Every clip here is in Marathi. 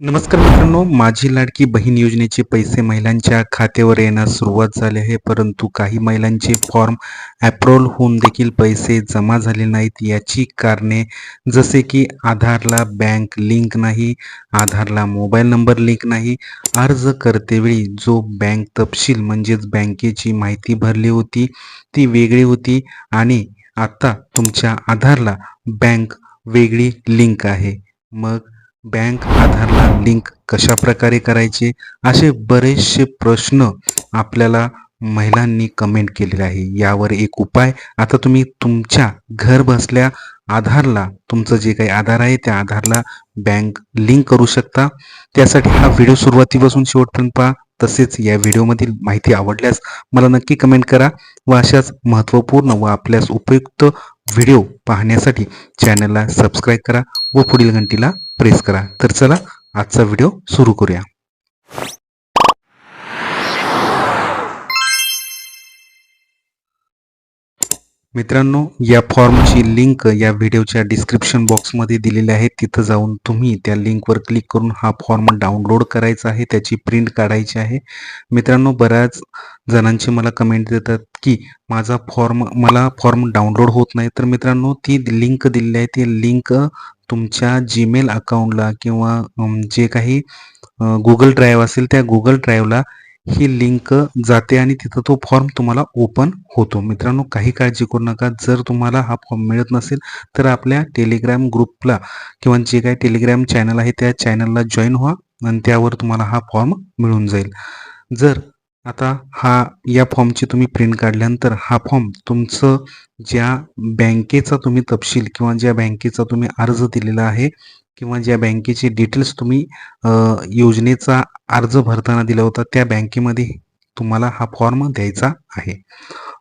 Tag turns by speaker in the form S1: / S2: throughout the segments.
S1: नमस्कार मित्रांनो माझी लाडकी बहीण योजनेचे पैसे महिलांच्या खात्यावर येण्यास सुरुवात झाली आहे परंतु काही महिलांचे फॉर्म ॲप्रोल होऊन देखील पैसे जमा झाले नाहीत. याची कारणे जसे की आधारला बँक लिंक नाही आधारला मोबाईल नंबर लिंक नाही अर्ज करतेवेळी जो बँक तपशील म्हणजेच बँकेची माहिती भरली होती ती वेगळी होती आणि आता तुमच्या आधारला बँक वेगळी लिंक आहे. मग बँक आधारला लिंक कशा प्रकारे करायचे? असे बरेचसे प्रश्न आपल्याला महिलांनी कमेंट केलेले आहे. यावर एक उपाय. आता तुम्ही तुमच्या घर बसल्या आधारला तुमचं जे काही आधार आहे त्या आधारला बँक लिंक करू शकता. त्यासाठी हा व्हिडिओ सुरुवातीपासून शेवटपर्यंत पहा. तसेच या व्हिडिओमधील माहिती आवडल्यास मला नक्की कमेंट करा व अशाच महत्त्वपूर्ण व आपल्यास उपयुक्त व्हिडिओ पाहण्यासाठी चॅनलला सबस्क्राईब करा व पुढील घंटीला प्रेस करा. तर चला आजचा व्हिडिओ सुरू करूया. मित्रांनो या फॉर्मची लिंक या व्हिडिओच्या डिस्क्रिप्शन बॉक्समध्ये दिलेली आहे. तिथं जाऊन तुम्ही त्या लिंकवर क्लिक करून हा फॉर्म डाउनलोड करायचा आहे त्याची प्रिंट काढायची आहे. मित्रांनो बऱ्याच जणांचे मला कमेंट देतात की माझा फॉर्म मला फॉर्म डाउनलोड होत नाही. तर मित्रांनो ती लिंक दिलेली आहे. ती लिंक तुमच्या जीमेल अकाउंटला किंवा जे काही गुगल ड्राईव्ह असेल त्या गुगल ड्राईव्हला ही लिंक जाते आणि तिथं तो फॉर्म तुम्हाला ओपन होतो. मित्रांनो काही काळजी करू नका. जर तुम्हाला हा फॉर्म मिळत नसेल तर आपल्या टेलिग्राम ग्रुपला किंवा जे काही टेलिग्राम चॅनल आहे त्या चॅनलला जॉईन व्हा आणि त्यावर तुम्हाला हा फॉर्म मिळून जाईल. जर आता हा या फॉर्मची तुम्ही प्रिंट काढल्यानंतर हा फॉर्म तुमचं ज्या बँकेचा तुम्ही तपशील किंवा ज्या बँकेचा तुम्ही अर्ज दिलेला आहे किंवा ज्या बँकेचे डिटेल्स तुम्ही योजनेचा अर्ज भरताना दिला होता त्या बँकेमध्ये तुम्हाला हा फॉर्म द्यायचा आहे.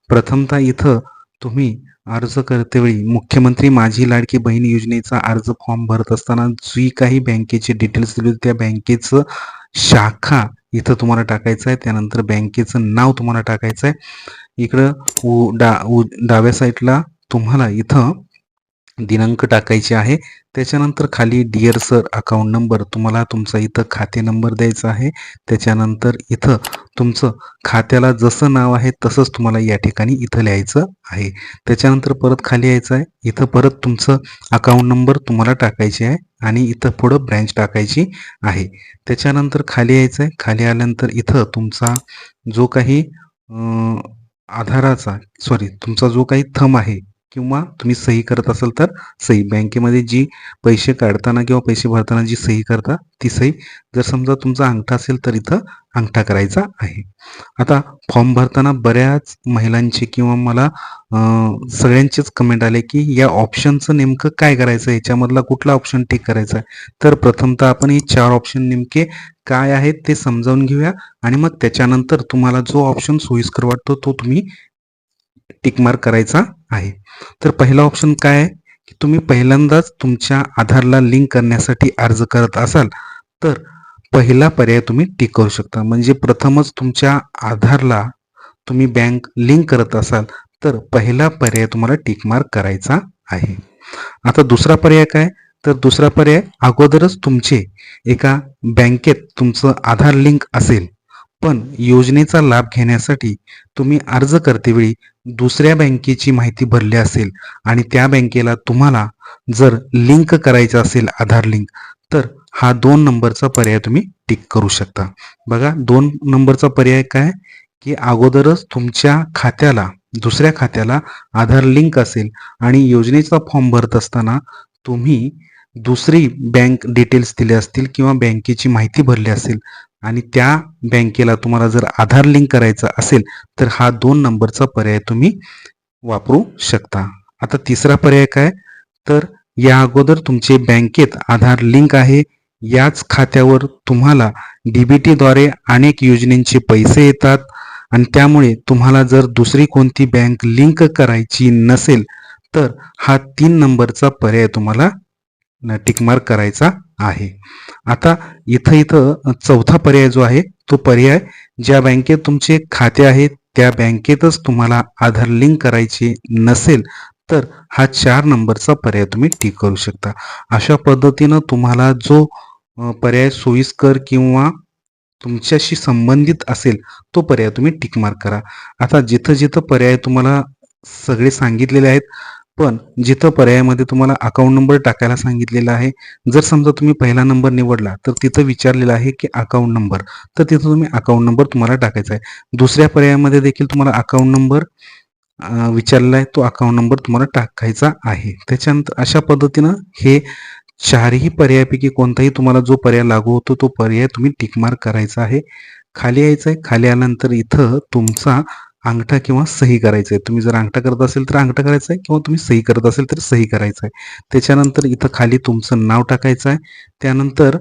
S1: प्रथमतः इथं तुम्ही अर्ज करतेवेळी मुख्यमंत्री माझी लाडकी बहीण योजनेचा अर्ज फॉर्म भरत असताना जी काही बँकेचे डिटेल्स दिले होते त्या बँकेचं शाखा इथं तुम्हाला टाकायचं आहे. त्यानंतर बँकेचं नाव तुम्हाला टाकायचं आहे. इकडं उ डा उ डाव्या साईडला तुम्हाला इथं दिनांक टाकायचे आहे. त्याच्यानंतर खाली डिअर सर अकाउंट नंबर तुम्हाला तुमचा इथं खाते नंबर द्यायचा आहे. त्याच्यानंतर इथं तुमचं खात्याला जसं नाव आहे तसंच तुम्हाला या ठिकाणी इथं लिहायचं आहे. त्याच्यानंतर परत खाली यायचं आहे. इथं परत तुमचं अकाउंट नंबर तुम्हाला टाकायचे आहे आणि इथं पुढं ब्रँच टाकायची आहे. त्याच्यानंतर खाली यायचं आहे. खाली आल्यानंतर इथं तुमचा जो काही आधाराचा सॉरी तुमचा जो काही थम आहे किंवा तुम्ही सही करत असाल तर सही. बँकेमध्ये जी पैसे काढताना किंवा पैसे भरताना जी सही करता ती सही जर समजा तुमचा अंगठा असेल तर इथं अंगठा करायचा आहे. आता फॉर्म भरताना बऱ्याच महिलांचे किंवा मला सगळ्यांचेच कमेंट आले की या ऑप्शनचं नेमकं काय करायचं? याच्यामधला कुठला ऑप्शन टिक करायचा? आहे तर प्रथमतः आपण हे चार ऑप्शन नेमके काय आहेत ते समजावून घेऊया आणि मग त्याच्यानंतर तुम्हाला जो ऑप्शन सोयीस्कर वाटतो तो तुम्ही टिक मार्क करायचा आहे. तर पहिला ऑप्शन काय आहे? की तुम्ही पहिल्यांदाच तुमच्या आधारला लिंक करण्यासाठी अर्ज करत असाल तर पहिला पर्याय तुम्ही टिक करू शकता. म्हणजे प्रथमच तुमच्या आधारला तुम्ही बँक लिंक करत असाल तर पहिला पर्याय तुम्हाला टिक मार्क करायचा आहे. आता दुसरा पर्याय काय? तर दुसरा पर्याय अगोदरच तुमचे एका बँकेत तुमचं आधार लिंक असेल पण योजनेचा लाभ घेण्यासाठी तुम्ही अर्ज करतेवेळी दुसऱ्या बँकेची माहिती भरली असेल आणि त्या बँकेला तुम्हाला जर लिंक करायचं असेल आधार लिंक तर हा दोन नंबरचा पर्याय तुम्ही टिक करू शकता. बघा दोन नंबरचा पर्याय काय? की अगोदरच तुमच्या खात्याला दुसऱ्या खात्याला आधार लिंक असेल आणि योजनेचा फॉर्म भरत असताना तुम्ही दुसरी बँक डिटेल्स दिले असतील किंवा बँकेची माहिती भरली असेल आणि त्या बँकेला तुम्हाला जर आधार लिंक करायचं असेल तर हा दोन नंबरचा पर्याय तुम्ही वापरू शकता. आता तिसरा पर्याय काय? तर या अगोदर तुमचे बँकेत आधार लिंक आहे. याच खात्यावर तुम्हाला डीबीटीद्वारे अनेक योजनेचे पैसे येतात आणि त्यामुळे तुम्हाला जर दुसरी कोणती बँक लिंक करायची नसेल तर हा तीन नंबरचा पर्याय तुम्हाला टिकमार्क करायचा आहे. आता इथं इथं चौथा पर्याय जो आहे तो पर्याय ज्या बँकेत तुमचे खाते आहे त्या बँकेतच तुम्हाला आधार लिंक करायचे नसेल तर हा चार नंबरचा पर्याय तुम्ही टिक करू शकता. अशा पद्धतीनं तुम्हाला जो पर्याय सोयीस्कर किंवा तुमच्याशी संबंधित असेल तो पर्याय तुम्ही टिकमार्क करा. आता जिथं जिथं पर्याय तुम्हाला सगळे सांगितलेले आहेत पण जिथं पर्यायामध्ये तुम्हाला अकाउंट नंबर टाकायला सांगितलेला आहे जर समजा तुम्ही पहिला नंबर निवडला तर तिथं विचारलेला आहे की अकाउंट नंबर तर तिथं तुम्ही अकाउंट नंबर तुम्हाला टाकायचा आहे. दुसऱ्या पर्यायामध्ये देखील तुम्हाला अकाउंट नंबर विचारलेला आहे तो अकाउंट नंबर तुम्हाला टाकायचा आहे. त्याच्यानंतर अशा पद्धतीनं हे चारही पर्यायापैकी कोणताही तुम्हाला जो पर्याय लागू होतो तो पर्याय तुम्ही टिकमार्क करायचा आहे. खाली यायचं आहे खाली आल्यानंतर इथं तुमचा अंगठा किंवा सही करायचं आहे. तुम्ही जर अंगठा करत असेल तर अंगठा करायचा आहे किंवा तुम्ही सही करत असेल तर सही करायचं आहे. त्याच्यानंतर इथं खाली तुमचं नाव टाकायचं आहे. त्यानंतर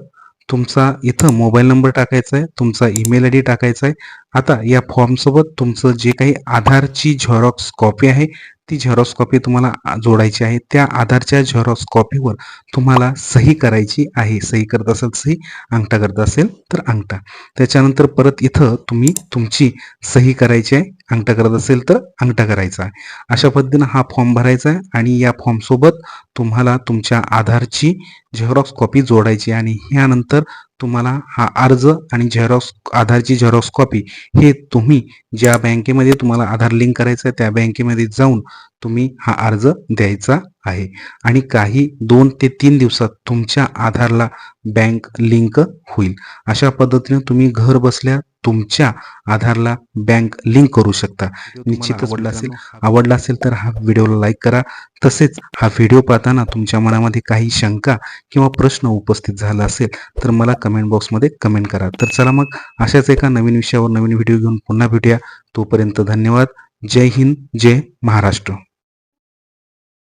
S1: तुमचा इथं मोबाईल नंबर टाकायचा आहे. तुमचा ईमेल आय डी टाकायचा आहे. आता या फॉर्मसोबत तुमचं जे काही आधारची झेरॉक्स कॉपी आहे ती झेरॉक्स कॉपी तुम्हाला जोडायची आहे. त्या आधारच्या झेरॉक्स कॉपीवर तुम्हाला सही करायची आहे. सही करत असेल सही अंगठा करत असेल तर अंगठा. त्याच्यानंतर परत इथं तुम्ही तुमची सही करायची आहे. अंगठा करत असेल तर अंगठा करायचा आहे. अशा पद्धतीनं हा फॉर्म भरायचा आहे आणि या फॉर्मसोबत तुम्हाला तुमच्या आधारची झेरॉक्स कॉपी जोडायची आहे. आणि ह्यानंतर तुम्हाला हा अर्ज आणि झेरॉक्स आधारची झेरॉक्स कॉपी हे तुम्ही ज्या बँकेमध्ये तुम्हाला आधार लिंक करायचं आहे त्या बँकेमध्ये जाऊन तुम्ही हा अर्ज द्यायचा आहे. आणि काही दोन ते तीन दिवसात तुमच्या आधारला बँक लिंक होईल. अशा पद्धतीने तुम्ही घर बसल्या तुमच्या आधारला बँक लिंक करू शकता. निश्चितच आवडला असेल आवडला असेल तर हा व्हिडिओला लाईक करा. तसेच हा व्हिडिओ पाहताना तुमच्या मनामध्ये काही शंका किंवा प्रश्न उपस्थित झाला असेल तर मला कमेंट बॉक्समध्ये कमेंट करा. तर चला मग अशाच एका नवीन विषयावर नवीन व्हिडिओ घेऊन पुन्हा भेटूया. तोपर्यंत धन्यवाद. जय हिंद जय महाराष्ट्र.